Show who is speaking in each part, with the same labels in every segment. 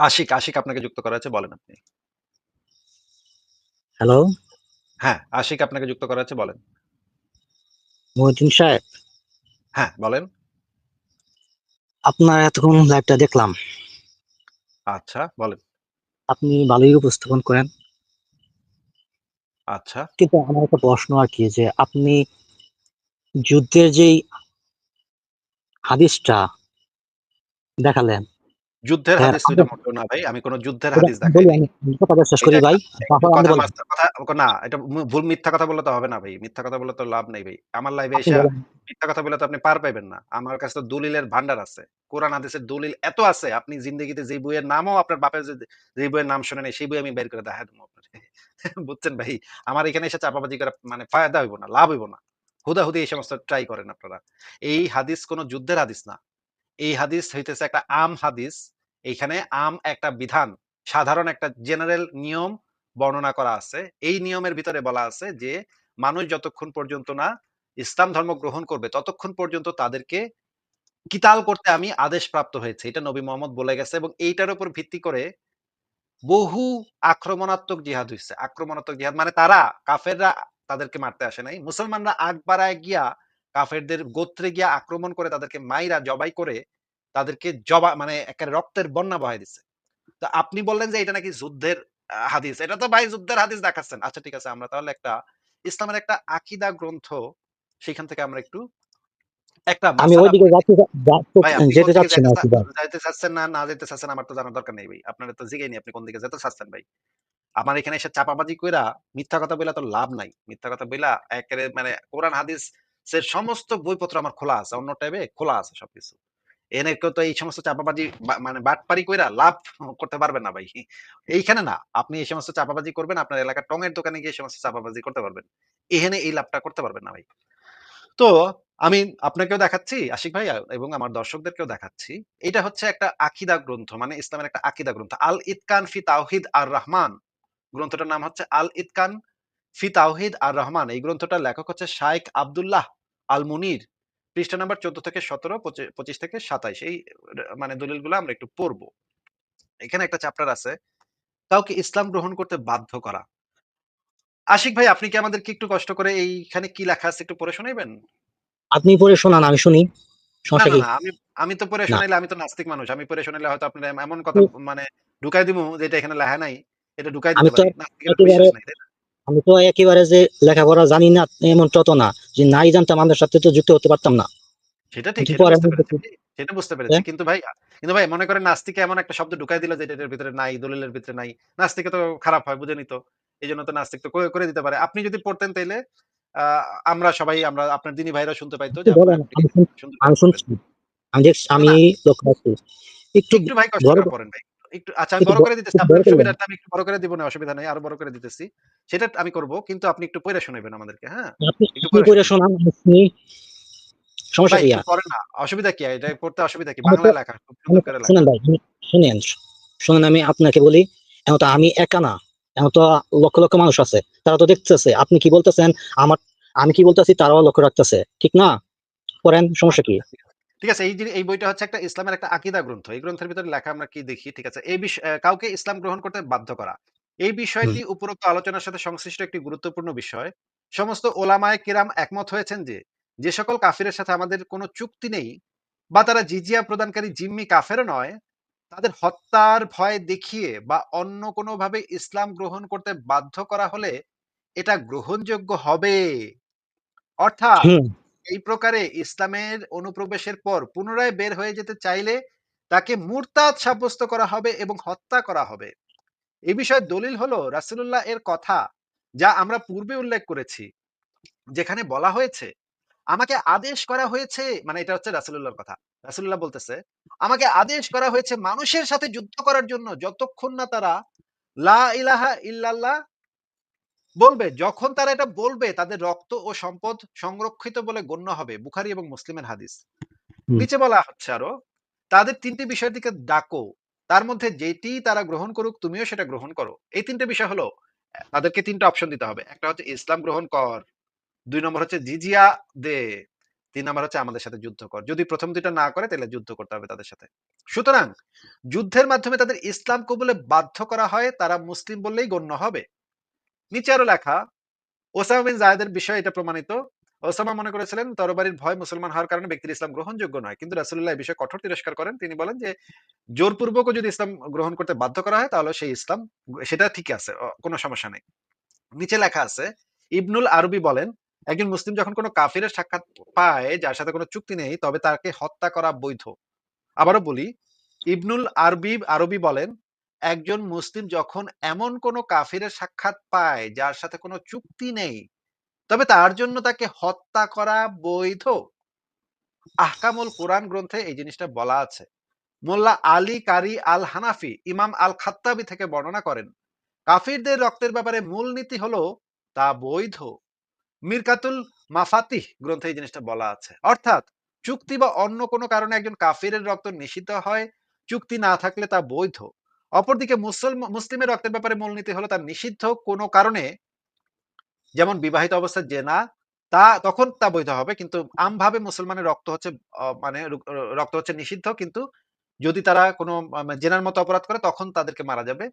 Speaker 1: আশিক, আশিক আপনাকে যুক্ত করা আছে বলেন আপনি।
Speaker 2: হ্যালো?
Speaker 1: হ্যাঁ, আশিক আপনাকে যুক্ত করা আছে বলেন।
Speaker 2: মহিউদ্দিন সাহেব।
Speaker 1: হ্যাঁ, বলেন।
Speaker 2: আপনার এতক্ষণ লাইভটা দেখলাম।
Speaker 1: আচ্ছা, বলেন।
Speaker 2: আপনি ভালোই উপস্থাপন করেন।
Speaker 1: আচ্ছা।
Speaker 2: কিন্তু আমার একটা প্রশ্ন আর কি যে আপনি যুদ্ধের যেই হাদিসটা দেখালেন
Speaker 1: যুদ্ধের
Speaker 2: হ্যাঁ,
Speaker 1: হাদিস তো মোটেও না ভাই। আমি কোন যুদ্ধের হাদিস দেখাই
Speaker 2: কথাটা শেষ করি ভাই।
Speaker 1: কথা না, এটা ভুল মিথ্যা কথা বললে তো হবে না ভাই। মিথ্যা কথা বললে তো লাভ নেই ভাই। আমার লাইভে
Speaker 2: বলেন।
Speaker 1: মিথ্যা কথা বললে তো আপনি পার পাইবেন না। আমার কাছে তো দলিলের ভান্ডার আছে। কোরআন হাদিসের দলিল এত আছে, আপনি জিন্দেগিতে যেই বইয়ের নামও আপনার বাপের যে বইয়ের নাম শোনেন নাই, সেই বই আমি বের করে দেখায় দিবো আপনারে। বুঝছেন ভাই? আমার এখানে এসে চাপাবাজি করে মানে ফায়দা হইব না, লাভ হইব না। হুদাহুদি এই সমস্ত ট্রাই করেন আপনারা। এই হাদিস কোন যুদ্ধের হাদিস না। এই হাদিস হইতেছে একটা আম হাদিস। এইখানে আম একটা বিধান, সাধারণ একটা জেনারেল নিয়ম বর্ণনা করা আছে। এই নিয়মের ভিতরে বলা আছে যে, মানুষ যতক্ষণ পর্যন্ত না ইসলাম ধর্ম গ্রহণ করবে, ততক্ষণ পর্যন্ত তাদেরকে কিতাল করতে আমি আদেশ প্রাপ্ত হয়েছি। এটা নবী মোহাম্মদ বলে গেছে এবং এইটার উপর ভিত্তি করে বহু আক্রমণাত্মক জিহাদ হইছে। আক্রমণাত্মক জিহাদ মানে তারা কাফেররা তাদেরকে মারতে আসে নাই। মুসলমানরা আগ বাড়ায় গিয়া কাফেরদের গোত্রে গিয়া আক্রমণ করে তাদেরকে মাইরা জবাই করে তাদেরকে জবা মানে একেবারে রক্তের বন্যা বহায় দিছে। তো আপনি বললেন যে এটা নাকি যুদ্ধের হাদিস। এটা তো ভাই যুদ্ধের হাদিস দেখাচ্ছেন। আচ্ছা ঠিক আছে আমরা তাহলে একটা ইসলামের একটা আকীদা গ্রন্থ সেখান থেকে আমরা একটু একটা
Speaker 2: আমি ওইদিকে যেতে চাচ্ছি না
Speaker 1: চাচ্ছেন না, না চাচ্ছেন আমার তো জানার দরকার নেই ভাই। আপনারে তো জিগাইনি আপনি কোন দিকে যেতে চাচ্ছেন ভাই। আমার এখানে এসে চাপাবাজি কইরা মিথ্যা কথা বইলা তো লাভ নাই। মিথ্যা কথা বইলা একেবারে মানে কোরআন হাদিসের সমস্ত বইপত্র আমার খোলা আছে। অন্য ট্যাবে খোলা আছে সবকিছু। এনে তো এই সমস্ত চাপাবাজি মানে বাটপারি কইরা লাভ করতে পারবেন না ভাই। এইখানে না। আপনি এই সমস্ত চাপাবাজি করবেন, আপনার এলাকার টঙের দোকানে গিয়ে সমস্ত চাপাবাজি করতে পারবেন। এখানে এই লাভটা করতে পারবেন না ভাই। তো আমি আপনাকেও দেখাচ্ছি, আশিক ভাই এবং আমার দর্শকদেরকেও দেখাচ্ছি। এটা হচ্ছে একটা আকিদা গ্রন্থ মানে ইসলামের একটা আকিদা গ্রন্থ। আল ইতকান ফি তাওহিদ আর রহমান গ্রন্থটার নাম হচ্ছে আল ইতকান ফি তাওহিদ আর-রহমান। এই গ্রন্থটার লেখক হচ্ছে শাইখ আব্দুল্লাহ আল মুনির। পৃষ্ঠা নাম্বার ১৪ থেকে ১৭, পঁচি ২৫ থেকে ২৭ এই মানে দলিলগুলো আমরা একটু পড়ব। এখানে একটা চ্যাপ্টার আছে। কাউকে ইসলাম গ্রহণ করতে বাধ্য করা। আশিক ভাই আপনি কি আমাদেরকে একটু কষ্ট করে এইখানে কি লেখা আছে একটু পড়ে শোনাইবেন?
Speaker 2: আপনি পড়ে শোনান আমি শুনি। কি?
Speaker 1: আমি আমি তো পড়ে। শোনাইলে আমি তো নাস্তিক মানুষ। আমি পড়ে শোনাইলে হয়তো আপনারা এম এমন কথা। মানে ঢুকাই দিমু যেটা এখানে লেখা নাই। এটা ঢুকাই
Speaker 2: আমি আমি তো একেবারে যে লেখাপড়া জানি না এমনটা তো না। যে নাই জানতাম আমাদের সাথে তো যুক্ত হতে পারতাম না।
Speaker 1: সেটা ঠিক, সেটা বুঝতে পেরেছি।
Speaker 2: হ্যাঁ?
Speaker 1: কিন্তু ভাই কিন্তু ভাই মনে করেন নাস্তিকে এমন একটা শব্দ ঢুকাই দিল যেটা এটার ভিতরে নাই, দলিলের ভিতরে নাই। নাস্তিকে তো খারাপ হয় তো। এজন্য তো নাস্তিক তো করে, দিতে পারে। আপনি যদি পড়তেন তাইলে আমরা সবাই আমরা আপনার দিনী ভাইরাও শুনতে পাইতো যে
Speaker 2: আমি দেখছি লক্ষ্য একটু
Speaker 1: একটু ভাই কষ্ট ভাই। একটু আচ্ছা আমি বড় করে দিতেছি। আপনার। সুবিধার্থে আমি একটু বড় করে দিব না অসুবিধা নাই। আরও বড় করে দিতেছি। সেটা আমি করব। কিন্তু আপনি একটু পইড়া শোনাইবেন আমাদেরকে, হ্যাঁ? একটু
Speaker 2: আপনি পড়ে
Speaker 1: শোনান।
Speaker 2: আমি সমস্যা কি?
Speaker 1: পড়েন না। অসুবিধা কি? এটা পড়তে অসুবিধা কি? বাংলায় লেখা। খুব সুন্দর করে লেখা।
Speaker 2: শুনেন ভাই শুনেন। শুনেন আমি আপনাকে বলি, এখন তো আমি একা না। এখন তো লক্ষ, লক্ষ মানুষ আছে। তারা তো দেখতেছে। আপনি কি বলতেছেন আমার আমি কি বলতেছি তারাও লক্ষ্য রাখতেছে। ঠিক না? পড়েন সমস্যা কি?
Speaker 1: ঠিক আছে। এই এই বইটা হচ্ছে একটা ইসলামের একটা আকীদা গ্রন্থ। এই গ্রন্থের ভিতরে লেখা আমরা কি দেখি, ঠিক আছে? এই বিষ অ্যা কাউকে ইসলাম গ্রহণ করতে বাধ্য করা। এই বিষয়টি উপরোক্ত আলোচনার সাথে সংশ্লিষ্ট একটি গুরুত্বপূর্ণ বিষয়। সমস্ত ওলামায়ে কিরাম একমত হয়েছেন যে, যে সকল কাফিরের সাথে আমাদের কোন চুক্তি নেই বা তারা জিজিয়া প্রদানকারী জিম্মি কাফেরও নয়, তাদের হত্যার ভয় দেখিয়ে বা অন্য কোনভাবে ইসলাম গ্রহণ করতে বাধ্য করা হলে এটা গ্রহণযোগ্য হবে। অর্থাৎ। এই প্রকারে ইসলামের অনুপ্রবেশের পর পুনরায় বের হয়ে যেতে চাইলে তাকে মুরতাদ সাব্যস্ত করা হবে এবং হত্যা করা হবে। এ বিষয়ে দলিল হলো রাসূলুল্লাহ এর কথা যা আমরা পূর্বে উল্লেখ করেছি। যেখানে বলা হয়েছে, আমাকে আদেশ করা হয়েছে মানে এটা হচ্ছে রাসুল্লাহর কথা। রাসুল্লাহ বলতেছে, আমাকে আদেশ করা হয়েছে মানুষের সাথে যুদ্ধ করার জন্য যতক্ষণ না তারা লা ইলাহা ইল্লাল্লাহ বলবে। যখন তারা এটা বলবে তাদের রক্ত ও সম্পদ সংরক্ষিত বলে গণ্য হবে। বুখারী এবং মুসলিমের হাদিস। নিচে বলা হচ্ছে আরও, তাদের ৩ টি বিষয়ের দিকে ডাকো। তার মধ্যে যেটিই তারা গ্রহণ করুক তুমিও সেটা গ্রহণ করো। এই ৩ টে বিষয় হলো তাদেরকে ৩ টা অপশন দিতে হবে। একটা হচ্ছে ইসলাম গ্রহণ কর। ২ নম্বর হচ্ছে জিজিয়া দে। তিন নম্বর হচ্ছে আমাদের সাথে যুদ্ধ কর যদি প্রথম দুইটা না করে তাহলে যুদ্ধ করতে হবে তাদের সাথে সুতরাং যুদ্ধের মাধ্যমে তাদের ইসলাম কবুলে বাধ্য করা হয় তারা মুসলিম বললেই গণ্য হবে নিচে আরও লেখা, ওসামা বিন জায়েদের বিষয়ে এটা প্রমাণিত। ওসামা মনে করেছিলেন, তরবারির ভয় মুসলমান হওয়ার কারণে ব্যক্তির ইসলাম গ্রহণযোগ্য নয়। কিন্তু রাসূলুল্লাহ এই বিষয়ে কঠোর তিরস্কার করেন। তিনি বলেন যে, জোরপূর্বকও যদি ইসলাম গ্রহণ করতে বাধ্য করা হয়, তাহলে সেই ইসলাম, সেটা ঠিক আছে কোনো সমস্যা নেই। নিচে লেখা আছে, ইবনুল আরবি বলেন, একজন মুসলিম যখন কোনো কাফিরের সাক্ষাৎ পায়, যার সাথে কোনো চুক্তি নেই, তবে তাকে হত্যা করা বৈধ। আবারও বলি, ইবনুল আরবি আরবি বলেন একজন মুসলিম যখন এমন কোনো কাফিরের সাক্ষাৎ পায়, যার সাথে কোনো চুক্তি নেই, তবে তার জন্য তাকে হত্যা করা বৈধ। আহকামুল কোরআন গ্রন্থে এই জিনিসটা বলা আছে। মোল্লা আলী কারি আল হানাফি, ইমাম আল খাত্তাবি থেকে বর্ণনা করেন, কাফিরদের রক্তের ব্যাপারে মূলনীতি হলো তা বৈধ। মিরকাতুল মাফাতিহ গ্রন্থে এই জিনিসটা বলা আছে। অর্থাৎ চুক্তি বা অন্য কোনো কারণে একজন কাফিরের রক্ত নিষিদ্ধ হয়, চুক্তি না থাকলে তা বৈধ। অপরদিকে মুসলমান মুসলিমের রক্তের ব্যাপারে মূলনীতি হলো তার নিষিদ্ধ কোনো কারণে যেমন বিবাহিত অবস্থায় জেনা তা তখন তা বৈধ হবে। কিন্তু আমভাবে মুসলমানের রক্ত হচ্ছে মানে রক্ত হচ্ছে নিষিদ্ধ। কিন্তু যদি তারা কোনো জেনার মতো অপরাধ করে, তখন তাদেরকে মারা যাবে।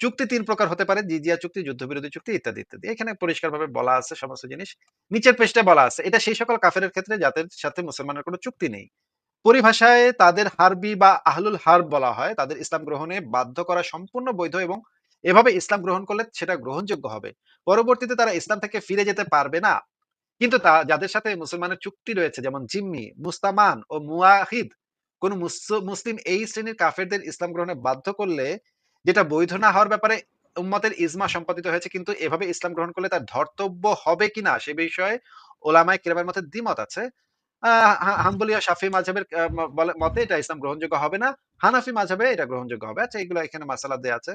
Speaker 1: চুক্তি তিন প্রকার হতে পারে, জিজিয়া চুক্তি, যুদ্ধবিরোধী চুক্তি ইত্যাদি ইত্যাদি। এখানে পরিষ্কারভাবে বলা আছে, সমস্ত জিনিস নিচের পৃষ্ঠে বলা আছে। এটা সেই সকল কাফেরের ক্ষেত্রে যাদের সাথে মুসলমানের কোনো চুক্তি নেই। পরিভাষায় তাদের হারবি বা আহলুল হারব বলা হয়। তাদের ইসলাম গ্রহণে বাধ্য করা সম্পূর্ণ বৈধ এবং এভাবে ইসলাম গ্রহণ করলে সেটা গ্রহণযোগ্য হবে। পরবর্তীতে তারা ইসলাম থেকে ফিরে যেতে পারবে না। কিন্তু তা, যাদের সাথে মুসলমানের চুক্তি রয়েছে, যেমন জিম্মি, মুস্তামান ও মুয়াহিদ, কোন মুসলিম এই শ্রেণির কাফেরদের ইসলাম গ্রহণে বাধ্য করলে যেটা বৈধ না হওয়ার ব্যাপারে উম্মতের ইজমা সম্পাদিত হয়েছে, কিন্তু এভাবে ইসলাম গ্রহণ করলে তার ধর্তব্য হবে কিনা সে বিষয়ে ওলামায় কিরামের মধ্যে দ্বিমত আছে। হাম্বলিয়া শাফি মাঝহের মতে এটা ইসলাম গ্রহণযোগ্য হবে না। হানাফি মাঝহে এটা গ্রহণযোগ্য হবে। আচ্ছা এগুলো এখানে মাসালা দেয়া আছে।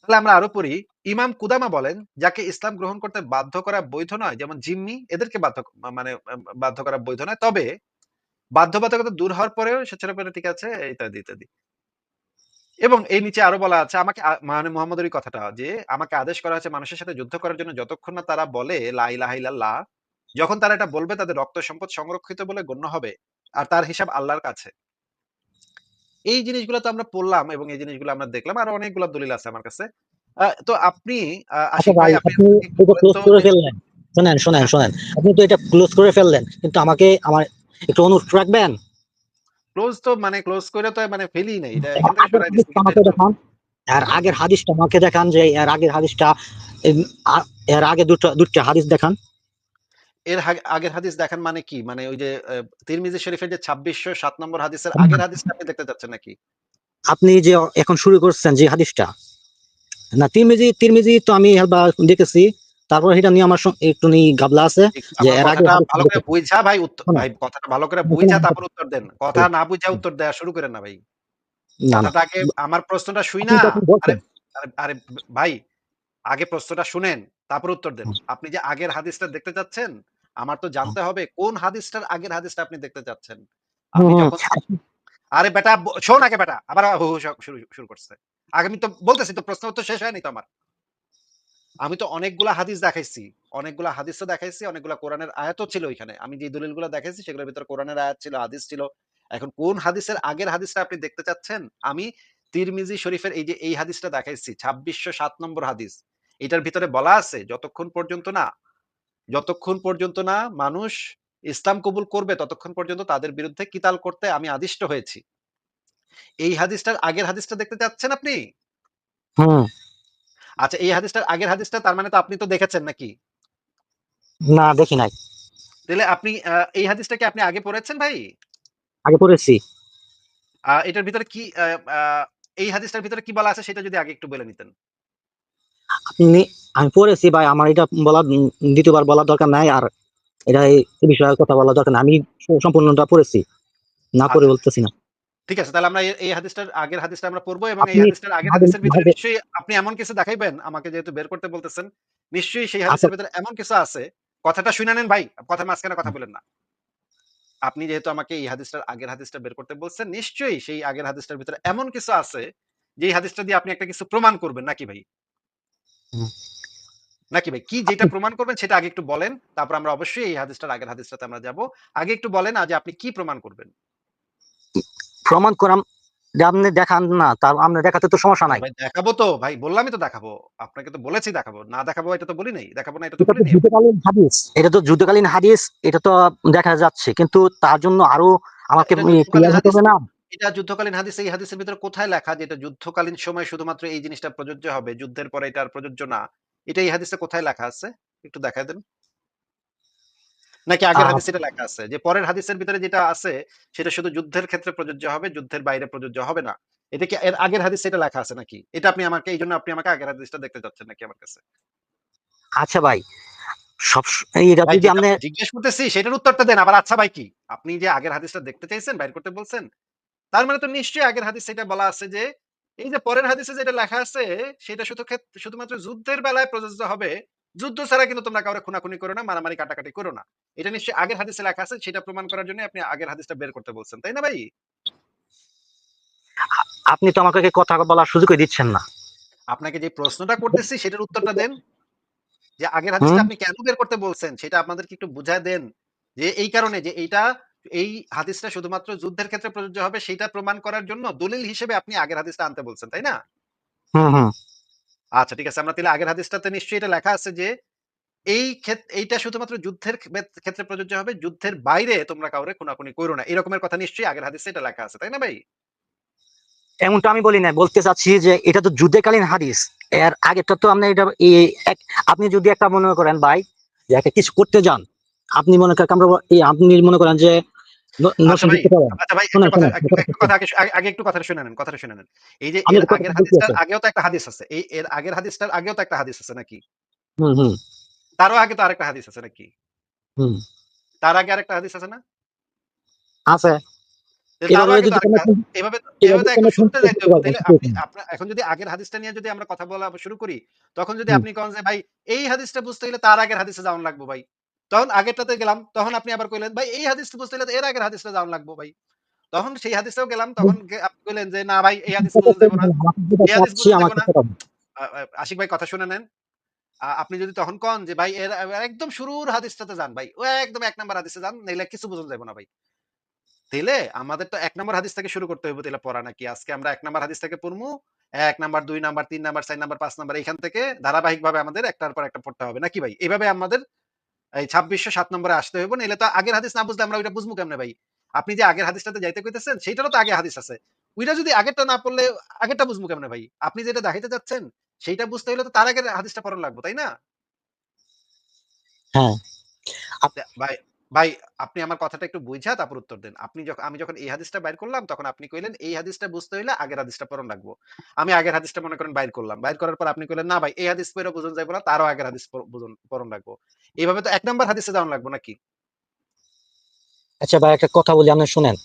Speaker 1: তাহলে আমরা আরও পড়ি। ইমাম কুদামা বলেন, যাকে ইসলাম গ্রহণ করতে বাধ্য করা বৈধ নয়, যেমন জিম্মি, এদেরকে বাধ্য মানে বাধ্য করা বৈধ নয়। তবে বাধ্যবাধকতা দূর হওয়ার পরেও সেটা ঠিক আছে, ইত্যাদি ইত্যাদি। এবং এই নিচে আরও বলা আছে, আমাকে মানে মোহাম্মদের কথাটা যে, আমাকে আদেশ করা হয়েছে মানুষের সাথে যুদ্ধ করার জন্য যতক্ষণ না তারা বলে, লা ইলাহা ইল্লাল্লাহ যখন তারা এটা বলবে তাদের রক্ত সম্পদ সংরক্ষিত বলে গণ্য হবে আর তার হিসাব আল্লাহর কাছে। এই জিনিসগুলো তো আমরা পড়লাম এবং এই জিনিসগুলো আমরা দেখলাম আর অনেকগুলো দলিল আছে আমার কাছে। তো আপনি
Speaker 2: আচ্ছা শোনেন শোনেন শোনেন। আপনি তো এটা ক্লোজ করে ফেললেন কিন্তু আমাকে আমার একটু অনুরোধ রাখবেন?
Speaker 1: ক্লোজ তো মানে ক্লোজ করে তো মানে ফেলি নাই এটা
Speaker 2: হাদিসটা আমাকে দেখান। এর আগের হাদিসটা আমাকে দেখান যে এর আগের হাদিসটা এর আগে দুটো দুটো হাদিস দেখান।
Speaker 1: এর আগের হাদিস দেখান মানে কি? মানে ওই যে তিরমিজি শরীফের যে ছাব্বিশশো সাত নম্বর হাদিসের আগের হাদিসটা আপনি দেখতে চাচ্ছেন নাকি?
Speaker 2: আপনি যে এখন শুরু করছেন যে হাদিসটা না তিরমিজি তিরমিজি তো আমি দেখেছি। তারপর এটা নিয়ে আমার একটু নি গাবলা আছে যে এর আগে
Speaker 1: ভালো করে বুঝা ভাই উত্তর ভাই কথাটা ভালো করে বুঝা তারপর উত্তর দেন। কথা না বুঝা উত্তর দেওয়া শুরু করেন না ভাই।
Speaker 2: না না।
Speaker 1: কথাটা আগে আমার প্রশ্নটা শুই না। আরে আরে আরে ভাই আগে প্রশ্নটা শুনেন তারপর উত্তর দেন। আপনি যে আগের হাদিসটা দেখতে চাচ্ছেন আমার তো জানতে হবে কোন হাদিসটার আগের হাদিসটা আপনি দেখতে চাচ্ছেন? আপনি যখন আরে বেটা শোন আগে বেটা আবার হু শুরু শুরু করছে। আগে আমি তো বলতেছি তো প্রশ্ন তো শেষ হয়নি তো আমার। আমি তো অনেকগুলা হাদিস দেখাইছি অনেকগুলা হাদিস তো দেখাইছি অনেকগুলা কোরআনের আয়াতও ছিল ওইখানে। আমি যে দলিলগুলো দেখাইছি সেগুলোর ভিতরে কোরআনের আয়াত ছিল হাদিস ছিল। এখন কোন হাদিসের আগের হাদিসটা আপনি দেখতে চাচ্ছেন? আমি তিরমিজি শরীফের এই যে এই হাদিসটা দেখাইছি ছাব্বিশশো সাত নম্বর হাদিস। এটার ভিতরে বলা আছে যতক্ষণ পর্যন্ত না যতক্ষণ পর্যন্ত না মানুষ ইসলাম কবুল করবে ততক্ষণ পর্যন্ত তাদের বিরুদ্ধে কিতাল করতে আমি আদিষ্ট হয়েছি। এই হাদিসটার আগের হাদিসটা দেখতে চাচ্ছেন আপনি?
Speaker 2: হুম।
Speaker 1: আচ্ছা এই হাদিসটার আগের হাদিসটা তার মানে তো আপনি তো দেখেছেন নাকি?
Speaker 2: না দেখি নাই।
Speaker 1: তাহলে আপনি এই হাদিসটা কি আপনি আগে পড়েছেন ভাই?
Speaker 2: আগে পড়েছি।
Speaker 1: এটার ভিতরে কি এই হাদিসটার ভিতরে কি বলা আছে সেটা যদি আগে একটু বলে নিতেন।
Speaker 2: আপনি আমি পড়েছি ভাই আমার এটা বলা দ্বিতীয়বার বলার দরকার নাই আর এটা এই বিষয়ে কথা বলার দরকার নাই। আমি সম্পূর্ণটা পড়েছি না পড়ে
Speaker 1: আচ্ছা।
Speaker 2: বলতেছি না।
Speaker 1: ঠিক আছে তাহলে আমরা এই- হাদিসটার আগের হাদিসটা আমরা পড়ব এবং এই
Speaker 2: আপনি
Speaker 1: হাদিসটার আগের হাদিসের ভিতরে নিশ্চয়ই আপনি এমন কিছু দেখাইবেন আমাকে যেহেতু বের করতে বলতেছেন নিশ্চয়ই সেই হাদিসের ভিতরে এমন কিছু আছে। কথাটা শুনে নেন ভাই কথার মাঝখানে কথা বলেন না। আপনি যেহেতু আমাকে এই হাদিসটার আগের হাদিসটা বের করতে বলছেন নিশ্চয়ই সেই আগের হাদিসটার ভিতরে এমন কিছু আছে যে এই হাদিসটা দিয়ে আপনি একটা কিছু প্রমাণ করবেন নাকি ভাই?
Speaker 2: হুম।
Speaker 1: নাকি ভাই? কি যেটা প্রমাণ করবেন সেটা আগে একটু বলেন। তারপর আমরা অবশ্যই এই হাদিসটার আগের হাদিসটাতে আমরা যাব। আগে একটু বলেন আজ আপনি কি প্রমাণ করবেন?
Speaker 2: প্রমাণ করাম যে আপনি দেখান না তার আপনি দেখাতে তো সমস্যা নাই
Speaker 1: ভাই দেখাবো তো ভাই বললামই তো দেখাবো। আপনাকে তো বলেছি দেখাবো। না দেখাবো এটা তো বলি নাই। দেখাবো না এটা তো বলি নাই।
Speaker 2: যুদ্ধকালীন হাদিস এটা তো যুদ্ধকালীন হাদিস এটা তো দেখা যাচ্ছে কিন্তু তার জন্য আরও আমাকে ক্লিয়ার হতে হবে না
Speaker 1: এটা যুদ্ধকালীন হাদিস এই হাদিসের ভিতরে কোথায় লেখা যে এটা যুদ্ধকালীন সময় শুধুমাত্র এই জিনিসটা প্রযোজ্য হবে। যুদ্ধের পরে এটা আর প্রযোজ্য না। এটা এই হাদিসে কোথায় লেখা আছে? একটু দেখায় দেন। নাকি আগের হাদিসে এটা লেখা আছে? যে পরের হাদিসের ভিতরে যেটা আছে সেটা শুধু যুদ্ধের ক্ষেত্রে প্রযোজ্য হবে, যুদ্ধের বাইরে প্রযোজ্য হবে না। এটা কি এর আগের হাদিসে এটা লেখা আছে নাকি? এটা আপনি আমাকে এইজন্য আপনি আমাকে আগের হাদিসটা দেখতে চাচ্ছেন নাকি আমার কাছে?
Speaker 2: আচ্ছা ভাই সব এটা যদি আপনি
Speaker 1: জিজ্ঞেস করতেছি সেটার উত্তরটা দেন। আবার আচ্ছা ভাই কি? আপনি যে আগের হাদিসটা দেখতে চাইছেন, বাইর করতে বলছেন। তার মানে তো নিশ্চয়ই আগের হাদিসে এটা বলা আছে যে, এই যে পরের হাদিসে যেটা লেখা আছে সেটা শুধু শুধুমাত্র যুদ্ধের বেলায় প্রযোজ্য হবে। যুদ্ধ ছাড়া কিন্তু তোমরা কাউরে খুনাখুনি করো না, মারামারি কাটাকাটি করো না। এটা নিশ্চয়ই আগের হাদিসে লেখা আছে সেটা প্রমাণ করার জন্য আপনি আগের হাদিসটা বের করতে বলছেন। তাই না ভাই?
Speaker 2: আপনি তো আমাকে কথা বলার সুযোগই দিচ্ছেন না
Speaker 1: আপনাকে যে প্রশ্নটা করতেছি সেটার উত্তরটা দেন। যে আগের হাদিসটা আপনি কেন বের করতে বলছেন সেটা আমাদেরকে একটু বুঝায় দেন। যে এই কারণে যে এইটা এই হাদিসটা শুধুমাত্র যুদ্ধের ক্ষেত্রে প্রযোজ্য হবে সেইটা প্রমাণ করার জন্য দলিল হিসেবে আপনি আগের হাদিসটা আনতে বলছেন। তাই না? আচ্ছা ঠিক আছে। আমরা তাহলে আগের হাদিসটাতে নিশ্চয়ই এটা লেখা আছে যে এই ক্ষেত এইটা শুধুমাত্র যুদ্ধের ক্ষেত্রে প্রযোজ্য হবে। যুদ্ধের বাইরে তোমরা কাউরে খুনাখুনি কইরো না। এরকমের কথা নিশ্চয়ই আগের হাদিসে এটা লেখা আছে। তাই না ভাই?
Speaker 2: এমনটা আমি বলি না বলতে চাচ্ছি যে এটা তো যুদ্ধকালীন হাদিস এর আগেরটা তো আপনি এটা আপনি যদি একটা মনে করেন ভাই যে একটা কিছু করতে যান আপনি মনে করেন আমরা এই আপনি মনে করেন যে
Speaker 1: আচ্ছা
Speaker 2: পারেন
Speaker 1: আচ্ছা ভাই একটা কথা আগে একটু কথাটা শুনে নেন, কথাটা শুনে নেন। এই যে
Speaker 2: আমি
Speaker 1: এর
Speaker 2: তো কথা
Speaker 1: আগের হাদিসটার আগেও তো একটা হাদিস আছে। এই এর আগের হাদিসটার আগেও তো একটা হাদিস আছে নাকি?
Speaker 2: হুম হুম
Speaker 1: তারও আগে তো আরেকটা হাদিস আছে নাকি?
Speaker 2: হুম
Speaker 1: তার আগে আরেকটা হাদিস আছে না?
Speaker 2: আছে
Speaker 1: এখন যদি আগের হাদিসটা নিয়ে যদি আমরা কথা বলা শুরু করি, তখন যদি আপনি কন যে ভাই এই হাদিসটা বুঝতে গেলে তার আগের হাদিসে যাওয়ান লাগবো ভাই। তখন আগেরটাতে গেলাম, তখন আপনি আবার কইলেন ভাই এই হাদিসটা বুঝতে এর আগের হাদিসটা যাওয়ান লাগবো ভাই। তখন সেই হাদিসেও গেলাম, তখন আপনি কইলেন যে না ভাই এই হাদিস না। এই হাদিস
Speaker 2: চাচ্ছি
Speaker 1: বুঝন না। আশিক ভাই কথা শুনে নেন। আপনি যদি তখন কন যে ভাই এর একদম শুরুর হাদিসটাতে যান ভাই। ও একদম ১ নাম্বার হাদিসে যান, নাইলে কিছু বুঝন যাইব না ভাই। তাইলে আমাদের তো ১ নাম্বার হাদিস থেকে শুরু করতে হইব তাইলে পড়া নাকি? আজকে আমরা এক নাম্বার হাদিস থেকে পড়মু। এক নাম্বার, দুই নাম্বার, তিন নাম্বার, চার নাম্বার, পাঁচ নাম্বার এখান থেকে ধারাবাহিক ভাবে আমাদের একটার পর একটা পড়তে হবে নাকি ভাই? এভাবে আমাদের এই ২৬০০ ৭ নম্বরে আসতে হইব। নাহলে তো আগের হাদিস না বুঝলে আমরা ওইটা বুঝব কেমনে ভাই? আপনি যে আগের হাদিসটাতে যাইতে কইতেছেন সেইটারও তো আগে হাদিস আছে। ওইটা যদি আগেরটা না পড়লে আগেরটা বুঝব কেমনে ভাই? আপনি যেটা দেখাইতে যাচ্ছেন সেইটা বুঝতে হইলে তো তার আগের হাদিসটা পড়ানো লাগবো, তাই না?
Speaker 2: হ্যাঁ
Speaker 1: ভাই, ভাই আপনি আমার কথাটা একটু বুঝা তারপর উত্তর দেন। আপনি যখন আমি যখন এই হাদিসটা বাইর করলাম তখন আপনি কইলেন এই হাদিসটা বুঝতে হইলে আগের হাদিসটা পড়ন লাগবো। আমি আগের হাদিসটা মনে করেন বাইর করলাম। বাইর করার পর আপনি কইলেন না ভাই এই হাদিস পইড়া বুঝন যাইব না তারও আগের হাদিস পড়ন লাগবো। এভাবে তো ১ নাম্বার হাদিসে যাওয়ান লাগবো নাকি?
Speaker 2: আচ্ছা ভাই একটা কথা বলি আপনি শুনেন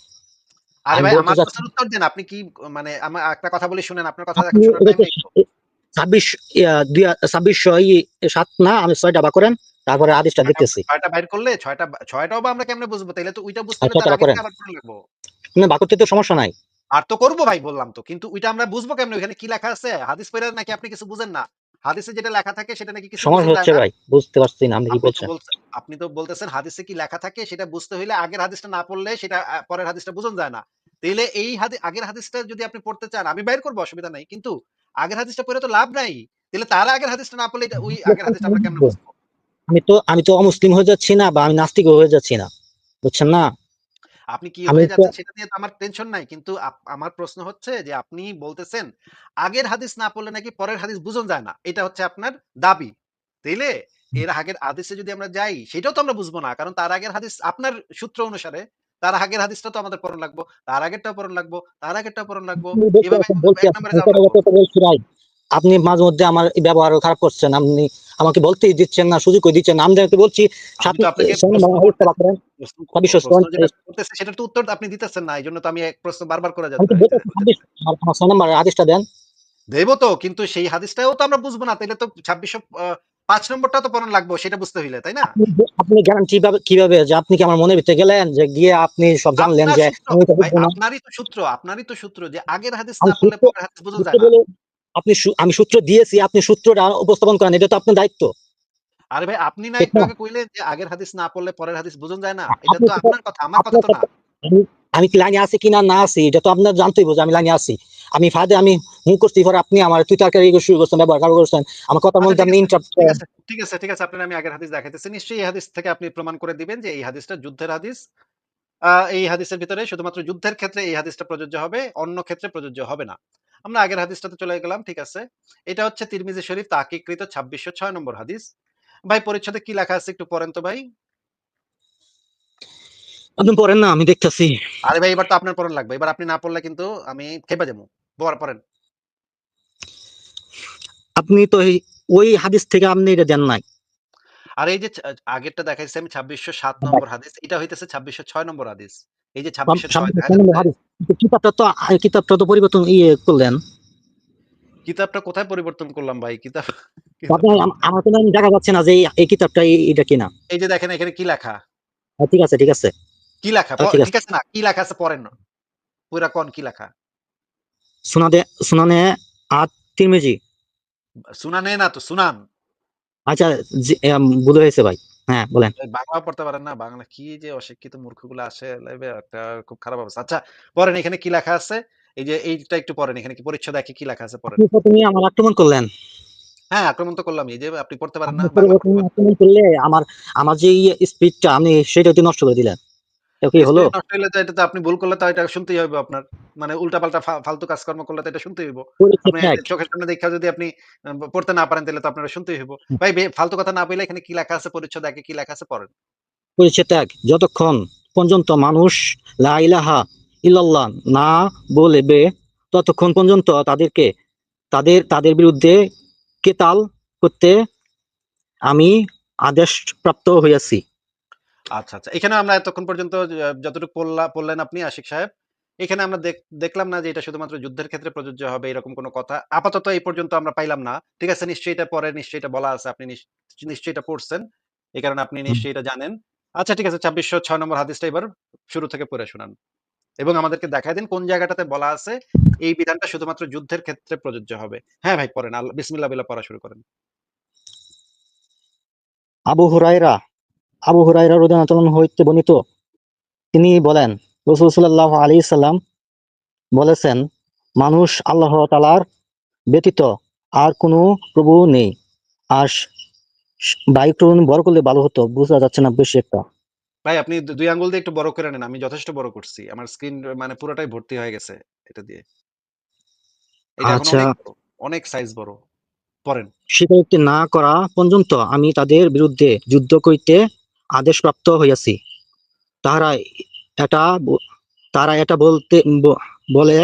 Speaker 1: আরে ভাই আমার প্রশ্নের উত্তর দেন। আপনি কি মানে আমার একটা কথা বলি শুনেন। আপনার কথা এখন শোনার টাইম
Speaker 2: ছাব্বিশ দুই সাত না আমি ছয়টা বা করেন তারপরে আদেশটা দেখতেছি
Speaker 1: ৬ টা বাইর করলে ৬ টা ৬ টাও বা আমরা কেমনে বুঝব? তাইলে তো ওইটা বুঝতে তার আগেরটা আবার পড়া লাগবো।
Speaker 2: না বা করতে তো সমস্যা নাই
Speaker 1: আর তো করব ভাই বললাম তো। কিন্তু ওইটা আমরা বুঝব কেমনে? ওইখানে কি লেখা আছে? হাদিস পইড়া নাকি আপনি কিছু বুঝেন না? হাদিসে যেটা লেখা থাকে সেটা নাকি কিছু
Speaker 2: সমস্যা হচ্ছে ভাই বুঝতে পারছি না আপনি কি বলছেন
Speaker 1: আপনি তো বলতেছেন হাদিসে কি লেখা থাকে সেটা বুঝতে হইলে আগের হাদিসটা না পড়লে সেটা পরের হাদিসটা বুঝন যায় না। তাইলে এই হাদি আগের হাদিসটা যদি আপনি পড়তে চান আমি বাইর করব অসুবিধা নাই। কিন্তু আগের হাদিসটা পড়ে তো লাভ নাই। তাহলে তার আগের হাদিসটা না পড়লে এটা ওই আগের হাদিসটা আমরা কেমনে বুঝব?
Speaker 2: আমি তো আমি তো অমুসলিম হয়ে যাচ্ছি না বা আমি নাস্তিক হয়ে যাচ্ছি না বুঝছেন না
Speaker 1: আপনি কি হয়ে যাচ্ছেন সেটা নিয়ে তো আমার টেনশন নাই। কিন্তু আমার প্রশ্ন হচ্ছে যে আপনি বলতেছেন আগের হাদিস না পড়লে নাকি পরের হাদিস বুঝন যায় না। এটা হচ্ছে আপনার দাবি। তাইলে এর আগের হাদিসে যদি আমরা যাই সেটাও তো আমরা বুঝব না। কারণ তার আগের হাদিস আপনার সূত্র অনুসারে তার আগের হাদিসটা তো আমাদের পড়ন লাগবো। তার আগেরটাও পড়ন লাগবো, তার আগেরটাও পড়ন লাগবো। এভাবে
Speaker 2: পাচ্ছেন
Speaker 1: আমাদের
Speaker 2: বলছি
Speaker 1: ১ নম্বরে যাওয়া
Speaker 2: আপনার
Speaker 1: লাগবো।
Speaker 2: কথা বলছি ভাই আপনি মাঝে মধ্যে আমার ব্যবহার খারাপ করছেন আপনি আমাকে বলতেই দিচ্ছেন না সুযোগও দিচ্ছেন আমি আপনাকে বলছি
Speaker 1: তো উত্তর আপনি দিতেছেন না। তো আমি এক প্রশ্ন বারবার করে যাচ্ছি
Speaker 2: ছাব্বিশ নম্বর দেন
Speaker 1: দেব তো কিন্তু সেই হাদিসটাও তো আমরা বুঝব না। তাইলে তো ২৬০০ আ ৫ নম্বরটাও তো পড়ন লাগবো সেটা বুঝতে হইলে, তাই না?
Speaker 2: আপনি গ্যারান্টি কীভাবে কীভাবে যে আপনি কি আমার মনের ভিতরে গেলেন যে গিয়ে আপনি সব জানলেন যে
Speaker 1: আপনারই তো সূত্র আপনারই তো সূত্র যে আগের হাদিস না পড়লে পরের হাদিস
Speaker 2: সূত্র
Speaker 1: যায়
Speaker 2: আপনি আমি সূত্র দিয়েছি আপনি সূত্রটা উপস্থাপন করেন এটা তো আপনার দায়িত্ব
Speaker 1: আরে ভাই আপনি না একটু আগে কইলেন যে আগের হাদিস না পড়লে পরের হাদিস বুঝুন যায় না? এটা তো আপনার কথা, আমার কথা তো না।
Speaker 2: আমি কি লাইনে আছি কিনা না আছি এটা তো আপনার জানতেই যে আমি লাইনে আছি। আমি ফাঁদে আমি হু করছি পরে আপনি আমার তুই তরকারি শুরু করছেন ব্যবহার করছেন। আমার কথার
Speaker 1: আচ্ছা
Speaker 2: মধ্যে
Speaker 1: ঠিক
Speaker 2: আপনি ইন্টারাপ্ট
Speaker 1: ঠিক আছে, ঠিক আছে, ঠিক আছে। আপনার আমি আগের হাদিস দেখাইতেছি। নিশ্চয়ই এই হাদিস থেকে আপনি প্রমাণ করে দিবেন যে এই হাদিসটা যুদ্ধের হাদিস। এই হাদিসের ভিতরে শুধুমাত্র যুদ্ধের ক্ষেত্রে এই হাদিসটা প্রযোজ্য হবে, অন্য ক্ষেত্রে প্রযোজ্য হবে না। আমরা আগের হাদিসটাতে চলে গেলাম, ঠিক আছে। এটা হচ্ছে তিরমিজি শরীফ তাকিকৃত ছাব্বিশশো ছয় নম্বর হাদিস। ভাই পরিচ্ছদে কি লেখা আছে একটু পড়েন তো ভাই?
Speaker 2: আপনি পড়েন না আমি দেখতাছি।
Speaker 1: আরে ভাই এবার তো আপনার পড়ন লাগবে। এবার আপনি না পড়লে কিন্তু আমি খেপে যাব। পড় পড়েন।
Speaker 2: আপনি তো ওই হাদিস থেকে আপনি এটা দেন নাই।
Speaker 1: আর এই যে আগেরটা দেখাইছি আমি ২৬০৭
Speaker 2: হ্যাঁ।
Speaker 1: নম্বর হাদিস। এটা হইতেছে ২৬০৬ নম্বর হাদিস। এই যে
Speaker 2: বাম
Speaker 1: ২৬০৬
Speaker 2: সামনে
Speaker 1: দেখা
Speaker 2: সামনে
Speaker 1: যাচ্ছে?
Speaker 2: হাদিস। কিন্তু কিতাবটা তো কিতাবটা তো পরিবর্তন ইয়ে করলেন।
Speaker 1: কিতাবটা কোথায় পরিবর্তন করলাম ভাই? কিতাব
Speaker 2: আমার দেখা যাচ্ছে না যে এই এই কিতাবটা এই এটা কিনা।
Speaker 1: এই যে দেখেন এখানে কি লেখা?
Speaker 2: ঠিক আছে, ঠিক আছে।
Speaker 1: কি লেখা?
Speaker 2: আচ্ছা ঠিক আছে।
Speaker 1: না? কি লেখা আছে পড়েন। পুরা কোন কি লেখা?
Speaker 2: সুনাদে সুনানে আত-তিরমিজি।
Speaker 1: সুনানে না তো সুনান।
Speaker 2: আচ্ছা ভুল হয়েছে ভাই। হ্যাঁ, বলেন।
Speaker 1: বাংলা পড়তে পারেন না? বাংলা কি যে অশিক্ষিত মূর্খগুলো আসে লাইভে একটা খুব খারাপ অবস্থা। আচ্ছা পড়েন এখানে কি লেখা আছে? এই যে এইটা একটু পড়েন। এখানে কি পরিচ্ছদ একে কি লেখা আছে পড়েন।
Speaker 2: তুমি আমার আক্রমণ করলেন।
Speaker 1: হ্যাঁ, আক্রমণ তো করলাম এই যে আপনি পড়তে পারেন না? পারেন
Speaker 2: আক্রমণ করলে আমার আমার যে ইয়ে স্পিডটা আপনি সেটা নষ্ট করে দিলেন। এটা কি হলো?
Speaker 1: স্পিড তো এটা তো আপনি ভুল করলে তো এটা শুনতেই হইবে আপনার। মানে উল্টাপাল্টা ফা ফালতু কাজকর্ম করলে তো এটা শুনতেই হইব।
Speaker 2: পরিচ্ছেদ
Speaker 1: আপনি
Speaker 2: ত্যাগ।
Speaker 1: চোখের সামনে দেইখা যদি আপনি পড়তে না পারেন তাহলে তো আপনার শুনতেই হইব। ভাই ফালতু কথা না বইলা এখানে কি লেখা আছে পরিচ্ছদ একে কি লেখা আছে পড়েন।
Speaker 2: পরিচ্ছেদ ত্যাগ। যতক্ষণ পর্যন্ত মানুষ লা ইলাহা ইল্লাল্লাহ না বলবে ততক্ষণ পর্যন্ত তাদেরকে তাদের তাদের বিরুদ্ধে কেতাল করতে আমি আদেশপ্রাপ্ত হইয়াছি।
Speaker 1: আচ্ছা, আচ্ছা। এখানে আমরা এতক্ষণ পর্যন্ত যতটুকু পড়লা পড়লেন আপনি আশিক সাহেব। এখানে আমরা দেখলাম না যে এটা শুধুমাত্র যুদ্ধের ক্ষেত্রে প্রযোজ্য হবে এরকম কোন কথা। আপাতত এই পর্যন্ত আমরা পাইলাম না। ঠিক আছে নিশ্চয়ই এটা পরে নিশ্চয়ই এটা বলা আছে। আপনি নিশ্চয়ই এটা পড়ছেন। এই কারণে আপনি নিশ্চয়ই এটা জানেন। আচ্ছা ঠিক আছে ২৬০৬ নম্বর হাদিসটা এবার শুরু থেকে পড়ে শোনান। এবং আমাদেরকে দেখায় দিন কোন জায়গাটাতে বলা আছে এই বিধানটা শুধুমাত্র যুদ্ধের ক্ষেত্রে প্রযোজ্য হবে। হ্যাঁ ভাই পড়েন। বিসমিল্লাহ বইলা পড়া শুরু করেন।
Speaker 2: আবু হুরায়রা আবু হুরায়রা রাদিয়াল্লাহু আনহু হইতে বর্ণিত তিনি বলেন রাসূল সাল্লাল্লাহু আলাইহি সাল্লাম বলেছেন মানুষ আল্লাহ তালার ব্যতীত আর কোনো প্রভু নেই। আর স স বা একটু বড় করলে ভালো হতো। বোঝা যাচ্ছে না বেশি একটা।
Speaker 1: ভাই আপনি দুই আঙ্গুল দিয়ে একটু বড় করে নেন। আমি যথেষ্ট বড় করছি। আমার স্ক্রিন মানে পুরোটাই ভর্তি হয়ে গেছে এটা দিয়ে।
Speaker 2: আচ্ছা।
Speaker 1: অনেক অনেক সাইজ বড়। পড়েন।
Speaker 2: স্বীকারোক্তি না করা পর্যন্ত আমি তাদের বিরুদ্ধে যুদ্ধ করিতে আদেশপ্রাপ্ত হইয়াছি। তাহারা এটা তারা এটা বলতে বলে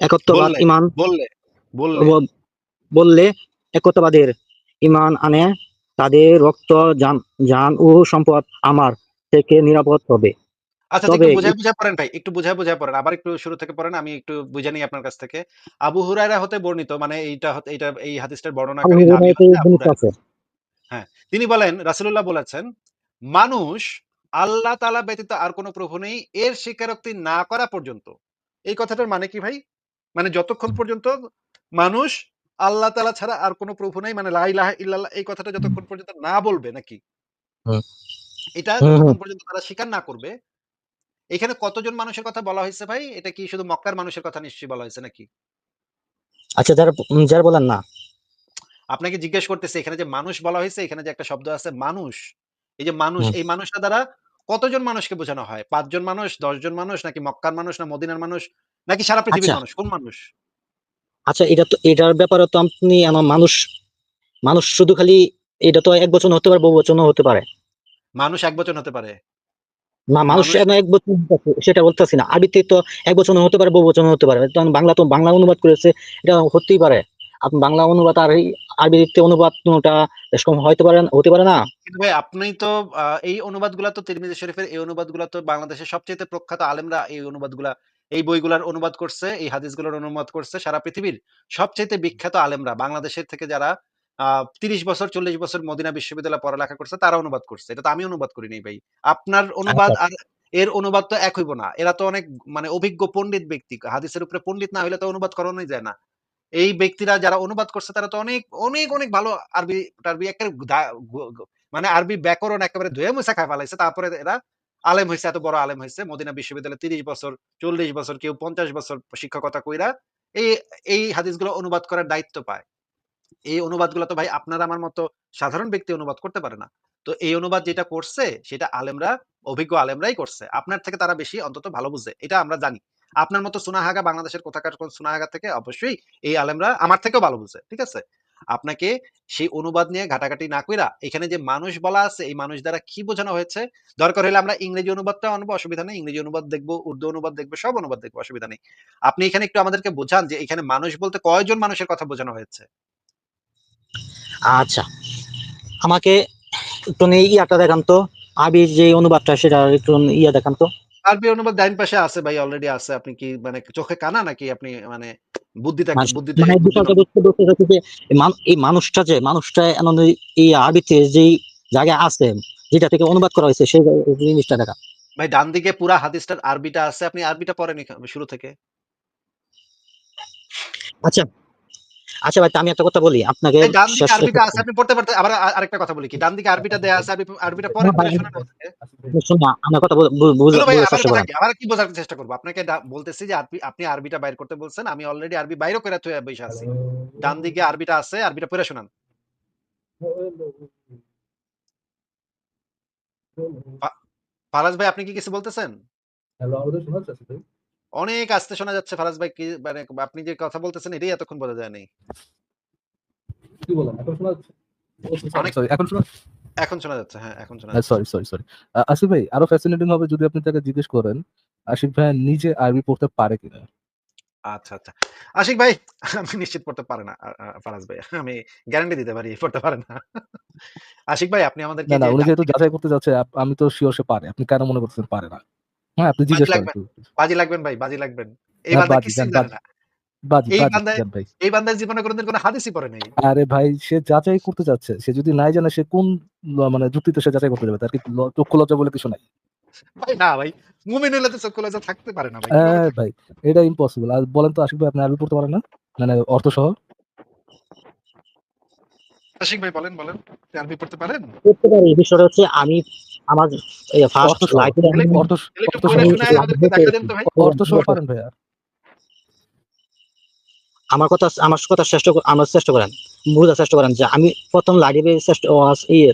Speaker 2: একত্ববাদ ইমান
Speaker 1: বললে,
Speaker 2: একত্ববাদের ঈমান আনে তাদের রক্ত, জান জান ও সম্পদ আমার থেকে নিরাপদ হবে।
Speaker 1: আচ্ছা, একটু
Speaker 2: ই
Speaker 1: বুঝায়, বুঝায় পড়েন ভাই। একটু বুঝায়, বুঝায় পড়েন। আবার একটু শুরু থেকে পড়েন। আমি একটু বুঝে নিই আপনার কাছ থেকে। আবু হুরায়রা হতে বর্ণিত মানে এইটা এই হাদিসটার।
Speaker 2: আছে।
Speaker 1: হ্যাঁ, তিনি বলেন রাসূলুল্লাহ বলেছেন, "মানুষ আল্লাহ তালা ব্যতীত আর কোন প্রভু নেই এর স্বীকারোক্তি না করা পর্যন্ত।" এই কথাটার মানে কি ভাই? মানে যতক্ষণ পর্যন্ত মানুষ আল্লাহ তালা ছাড়া আর কোন প্রভু নেই মানে লা ইলাহা ইল্লাল্লাহ এই কথাটা যতক্ষণ পর্যন্ত না বলবে নাকি? এটা। যতক্ষণ পর্যন্ত তারা স্বীকার না করবে এখানে কতজন মানুষের কথা বলা হয়েছে ভাই? এটা কি শুধু মক্কার মানুষের কথা নিশ্চয়ই বলা হয়েছে নাকি?
Speaker 2: আচ্ছা যারা যারা বলেন না।
Speaker 1: আপনাকে জিজ্ঞেস করতেছে এখানে যে মানুষ বলা হয়েছে এখানে যে একটা শব্দ আছে মানুষ। এই যে মানুষ,
Speaker 2: হুম।
Speaker 1: এই মানুষটা দ্বারা কতজন মানুষকে বোঝানো হয়? ৫ জন মানুষ, ১০ জন মানুষ নাকি মক্কার মানুষ না মদিনার মানুষ নাকি সারা পৃথিবীর
Speaker 2: আচ্ছা।
Speaker 1: মানুষ? কোন মানুষ?
Speaker 2: আচ্ছা এটা তো এটার ব্যাপারে তো আপনি আনা মানুষ মানুষ শুধু খালি এটা তো একবচন হতে পারে, বহু বহুবচনও হতে পারে।
Speaker 1: মানুষ একবচন হতে পারে।
Speaker 2: না মানুষ
Speaker 1: মানুষ
Speaker 2: এখানে একবচন হইতাছে সেটা বলতেছি না। আরবিতে তো একবচনও হতে পারে, বহুবচনও হতে পারে। তখন বাংলা তো বাংলা অনুবাদ করেছে এটা হতেই পারে। আপনি বাংলা অনুবাদ আর এই আরবিতে অনুবাদ কোনটা এরকম হইতে পারে হতে পারে না?
Speaker 1: কিন্তু ভাই আপনি তো এই অনুবাদগুলা তো তিরমিজি শরীফের এই অনুবাদগুলা তো বাংলাদেশের সবচাইতে প্রখ্যাত আলেমরা এই অনুবাদগুলা এই বইগুলার অনুবাদ করছে, এই হাদিসগুলোর অনুবাদ করছে সারা পৃথিবীর সবচাইতে বিখ্যাত আলেমরা বাংলাদেশের থেকে যারা ৩০ বছর ৪০ বছর মদিনা বিশ্ববিদ্যালয়ে পড়ালেখা করছে তারা অনুবাদ করছে। এটা তো আমি অনুবাদ করি নাই ভাই। আপনার অনুবাদ
Speaker 2: আচ্ছা।
Speaker 1: আর এর অনুবাদ তো এক হইব না। এরা তো অনেক মানে অভিজ্ঞ পণ্ডিত ব্যক্তি। হাদিসের উপরে পণ্ডিত না হইলে তো অনুবাদ করানোই যায় না। এই ব্যক্তিরা যারা অনুবাদ করছে তারা তো অনেক, অনেক, অনেক ভালো দা গ গ মানে আরবি ব্যাকরণ একেবারে ধুয়ে মুছে খায় ফেলাইছে। তারপরে এরা আলেম হয়েছে এত বড় আলেম হয়েছে মদিনা বিশ্ববিদ্যালয়ে তিরিশ বছর চল্লিশ বছর কেউ পঞ্চাশ বছর শিক্ষকতা কইরা এই এই হাদিসগুলো অনুবাদ করার দায়িত্ব পায়। এই অনুবাদগুলো তো ভাই আপনার আমার মতো সাধারণ ব্যক্তি অনুবাদ করতে পারে না। তো এই অনুবাদ যেটা করছে সেটা আলেমরা অভিজ্ঞ আলেমরাই করছে। আপনার থেকে তারা বেশি অন্তত ভালো বুঝে। এটা আমরা জানি। আপনার মতো সুনাহাগা বাংলাদেশের কোথাকার কোন সুনাহাগা থেকে? অবশ্যই এই আলেমরা আমার থেকেও ভালো বুঝে, ঠিক আছে? আপনাকে সেই অনুবাদ নিয়ে ঘাটাঘাটি না কইরা এখানে যে মানুষ বলা আছে, এই মানুষ দ্বারা কি বোঝানো হয়েছে? দরকার হলে আমরা ইংরেজি অনুবাদটা আনব, অসুবিধা নেই। ইংরেজি অনুবাদ দেখব, উর্দু অনুবাদ দেখব, সব অনুবাদ দেখব, অসুবিধা নেই। আপনি এখানে একটু আমাদেরকে বোঝান যে এখানে মানুষ বলতে কয়জন মানুষের কথা বোঝানো হয়েছে?
Speaker 2: আচ্ছা আমাকে একটু ইয়াটা দেখান তো। আবির যে অনুবাদটা সেটা একটু ইয়া দেখান তো।
Speaker 1: আরবি অনুবাদ ডাইন পাশে আছে ভাই অলরেডি আছে। আপনি কি মানে চোখে কানা নাকি আপনি মানে বুদ্ধিতে
Speaker 2: মানে যে এই মানুষটা যে মানুষটা এমন এই- এই আরবিতে যেই জায়গায় আছে যেটা থেকে অনুবাদ করা হয়েছে সেই জিনিসটা দেখা।
Speaker 1: ভাই ডান দিকে পুরা হাদিসটার আরবিটা আছে আপনি আরবিটা পড়েন শুরু থেকে।
Speaker 2: আচ্ছা আচ্ছা ভাই আমি একটা কথা বলি আপনাকে
Speaker 1: ডান দিকে আরবিটা আছে আপনি পড়তে পারতে আবার আরেকটা কথা বলি কি ডান দিকে আরবিটা দেয়া আছে আরবিটা পরে
Speaker 2: ভাই,
Speaker 1: শোনান আমাদেরকে।
Speaker 2: শুনুন না, আমার কথা বল- বু- বুঝ-
Speaker 1: দুলো ভাই
Speaker 2: বোঝার
Speaker 1: আবার
Speaker 2: চেষ্টা
Speaker 1: কথা
Speaker 2: করেন
Speaker 1: কি বোঝার চেষ্টা করব? আপনাকে বলতেছি যে আপনি আরবিটা বাইর করতে বলছেন আমি অলরেডি আরবি বাইরও করে তুই বসে আছি। ডান দিকে আরবিটা আছে আরবিটা পড়ে শোনান। ফারাজ ভাই আপনি কি কিছু বলতেছেন?
Speaker 3: হ্যালো আমাদের শোনা যাচ্ছে ভাই
Speaker 1: অনেক আস্তে শোনা যাচ্ছে ফারাজ ভাই কি মানে আপনি যে কথা বলতেছেন এটাই এতক্ষণ বোঝা যায় নাই।
Speaker 3: কি বলেন? এখন শোনা যাচ্ছে? এখন শোনা
Speaker 1: এখন শোনা যাচ্ছে হ্যাঁ এখন শোনা যাচ্ছে।
Speaker 3: সরি সরি সরি আসিফ ভাই আরও ফ্যাসিনেটিং হবে যদি আপনি তাকে জিজ্ঞেস করেন আশিক ভাই নিজে আরবি পড়তে পারে কিনা?
Speaker 1: আচ্ছা আচ্ছা। আশিক ভাই আমি নিশ্চিত পড়তে পারে না ফারাজ ভাই আমি গ্যারান্টি দিতে পারি পড়তে পারে না। আশিক ভাই আপনি আমাদেরকে
Speaker 3: না না উনি যেহেতু যাচাই করতে যাচ্ছে আমি তো শিওর সে পারে আপনি কেন মনে করছেন পারে না? হ্যাঁ আপনি জিজ্ঞেস করেন।
Speaker 1: লাগবে। বাজি লাগবেন ভাই বাজি লাগবেন। এই
Speaker 3: হ্যাঁ,
Speaker 1: বান্দা জানে না এই
Speaker 3: বাজি
Speaker 1: বান্দায়-
Speaker 3: ভাই।
Speaker 1: এই বান্দার জীবনে কোনোদিন কোনো হাদিসই পড়ে নাই।
Speaker 3: আরে ভাই সে যাচাই করতে যাচ্ছে। সে যদি নাই জানে সে কোন মানে যুক্তিতে সে যাচাই করতে যাবে? তার কি চক্ষু লজ্জা বলে কিছু নাই?
Speaker 1: ভাই না ভাই মুমিন হলে তো চক্ষু লজ্জা থাকতে পারে না ভাই
Speaker 3: হ্যাঁ ভাই এটা ইম্পসিবল আর বলেন তো আশিক ভাই আপনি আরবি পড়তে পারেন না? মানে অর্থ সহ
Speaker 1: আশিক ভাই বলেন বলেন আরবি পড়তে পারেন?
Speaker 2: করতে পারি এই বিষয়টা হচ্ছে আমি আমার ফার্স্ট
Speaker 3: অর্থ
Speaker 2: লাইফে
Speaker 3: অর্থ অর্থ সহ
Speaker 1: শোনায় আমাদেরকে দেখা দেন তো ভাই।
Speaker 3: অর্থ পারেন ভাইয়া।
Speaker 2: আমার কথা আমার কথা চেষ্টা আমার চেষ্টা করেন। বোঝার চেষ্টা করেন যে আমি প্রথম লাইভে চেষ্টা ইয়ে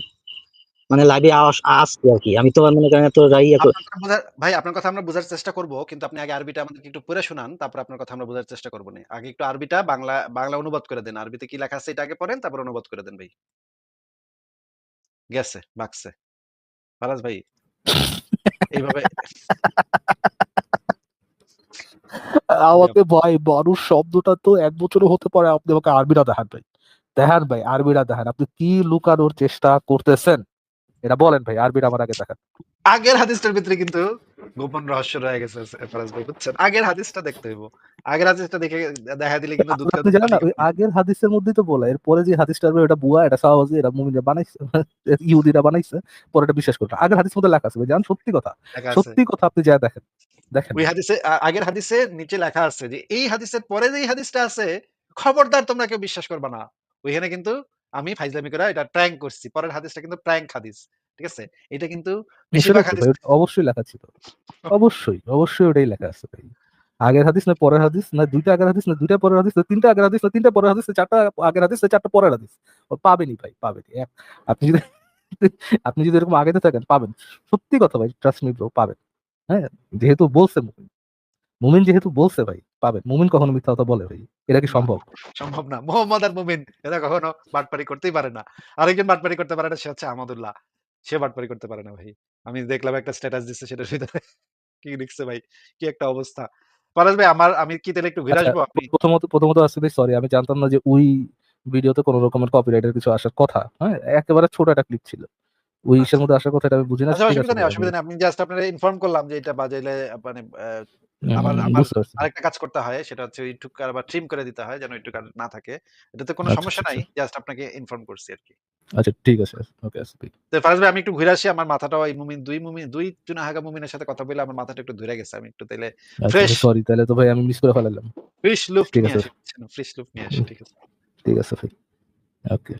Speaker 2: মানে লাইভে আসছি আর কি। আমি তো মনে করেন তো কর-
Speaker 1: আপনার কথা বোঝার- ভাই আপনার কথা আমরা বোঝার চেষ্টা করব কিন্তু আপনি আগে আরবিটা আমাদেরকে একটু পড়ে শোনান তারপর আপনার কথা আমরা বোঝার চেষ্টা করব না আগে একটু আরবিটা বাংলা বাংলা অনুবাদ করে দেন। আরবিতে কি লেখা আছে এটা আগে পড়েন তারপর অনুবাদ করে দেন ভাই। গেছে বাকছে ফারাজ ভাই। এইভাবে
Speaker 3: আমাকে ভাই, মানুষ শব্দটা তো এক বছরও হতে পারে, আপনি আমাকে আর্মিরা দেখান ভাই। দেখান ভাই, আর্মিরা দেখান। আপনি কি লুকানোর চেষ্টা করতেছেন? এটা বলেন ভাই আরবিটা আমার আগে দেখান।
Speaker 1: আগের হাদিসটার ভিতরে কিন্তু গোপন রহস্য রয়ে গেছে ফারাজ ভাই বুঝছেন? আগের হাদিসটা দেখতে হইব। আগের হাদিসটা দেখে দেখা দিলে কিন্তু দুধ
Speaker 3: আপনি জানেন না আগের হাদিসের মধ্যেই তো বলে এরপরে যে হাদিসটা আসবে এটা বুয়া এটা সাহাবাজি এটা মুমিনরা বানাইছে ইহুদিরা বানাইছে পরে এটা বিশ্বাস করবে। আগের হাদিস মধ্যে লেখা আছে জান সত্যি কথা? সত্যি কথা আপনি যা দেখেন দেখেন।
Speaker 1: ওই হাদিসে আগের হাদিসে নিচে লেখা আছে যে এই হাদিসের পরে যে হাদিসটা আছে খবরদার তোমরা কেউ বিশ্বাস করবে না। ওইখানে কিন্তু আমি ফাইজলামি করে এটা প্র্যাঙ্ক করছি পরের হাদিসটা কিন্তু প্র্যাঙ্ক হাদিস ঠিক আছে? এটা কিন্তু বেশিরভাগ হাদিস
Speaker 3: অবশ্যই লেখা ছিল। অবশ্যই অবশ্যই ওটাই লেখা আছে ভাই। আগের হাদিস না পরের হাদিস না দুইটা আগের হাদিস না দুইটা পরের হাদিস না তিনটা আগের হাদিস না তিনটা পরের হাদিস না চারটা আগের হাদিস না চারটা পরের হাদিস। ও পাবেনই ভাই পাবেন আপনি যদি আপনি যদি এরকম আগেতে থাকেন পাবেন। সত্যি কথা ভাই ট্রাস্ট মি ব্রো পাবেন। হ্যাঁ যেহেতু বলছে মুমিন মুমিন যেহেতু বলছে ভাই পাবে। মুমিন কখনো মিথ্যা কথা বলে ভাই। এটা কি সম্ভব?
Speaker 1: সম্ভব না। মোহাম্মদ আর মুমিন এরা কখনো বাটপারি করতেই পারে না। আরেকজন বাটপারি করতে পারে না সে হচ্ছে আহমদুল্লাহ সে বাটপারি করতে পারে না ভাই। আমি দেখলাম একটা স্ট্যাটাস দিচ্ছে সেটার ভিতরে। কি লিখছে ভাই? কি একটা অবস্থা। পারাস ভাই আমার আমি কি তাহলে একটু ঘুরে
Speaker 3: আচ্ছা,
Speaker 1: আসব? আপনি
Speaker 3: প্রথমত প্রথমত আসলে সরি আমি জানতাম না যে ওই ভিডিওতে কোনো রকমের কপিরাইটের কিছু আসার কথা। হ্যাঁ একেবারে ছোট একটা ক্লিপ ছিল। ওই ইসের
Speaker 1: আচ্ছা।
Speaker 3: মধ্যে আসার কথা এটা আমি বুঝি না
Speaker 1: আচ্ছা অসুবিধা নেই অসুবিধা নেই। আমি জাস্ট আপনারা ইনফর্ম করলাম যে এটা বাজাইলে মানে আমার-
Speaker 3: হুম,
Speaker 1: আমার আরেকটা কাজ করতে হয় সেটা হচ্ছে ট্রিম করে দিতে হয় যেন না থাকে। এটাতে কোনো
Speaker 3: আচ্ছা,
Speaker 1: সমস্যা
Speaker 3: আচ্ছা,
Speaker 1: নাই জাস্ট আপনাকে ইনফর্ম করছি আর কি
Speaker 3: আচ্ছা ঠিক আছে ওকে
Speaker 1: তো ফারাজ ভাই আমি একটু ঘুরে আসি আমার মাথাটাও এই মুমিন দুই মুমিন দুই চুনাহাগা মুমিনের সাথে কথা বলে আমার মাথাটা একটু ধরে গেছে আমি একটু তাইলে Fresh.
Speaker 3: সরি তাহলে তো ভাই আমি মিস করে ফেলালাম।
Speaker 1: ফ্রিশ লুফ
Speaker 3: ঠিক আছে।
Speaker 1: ফ্রিশ লুফ নিয়ে আসি ঠিক আছে।
Speaker 3: ঠিক আছে ভাই ওকে।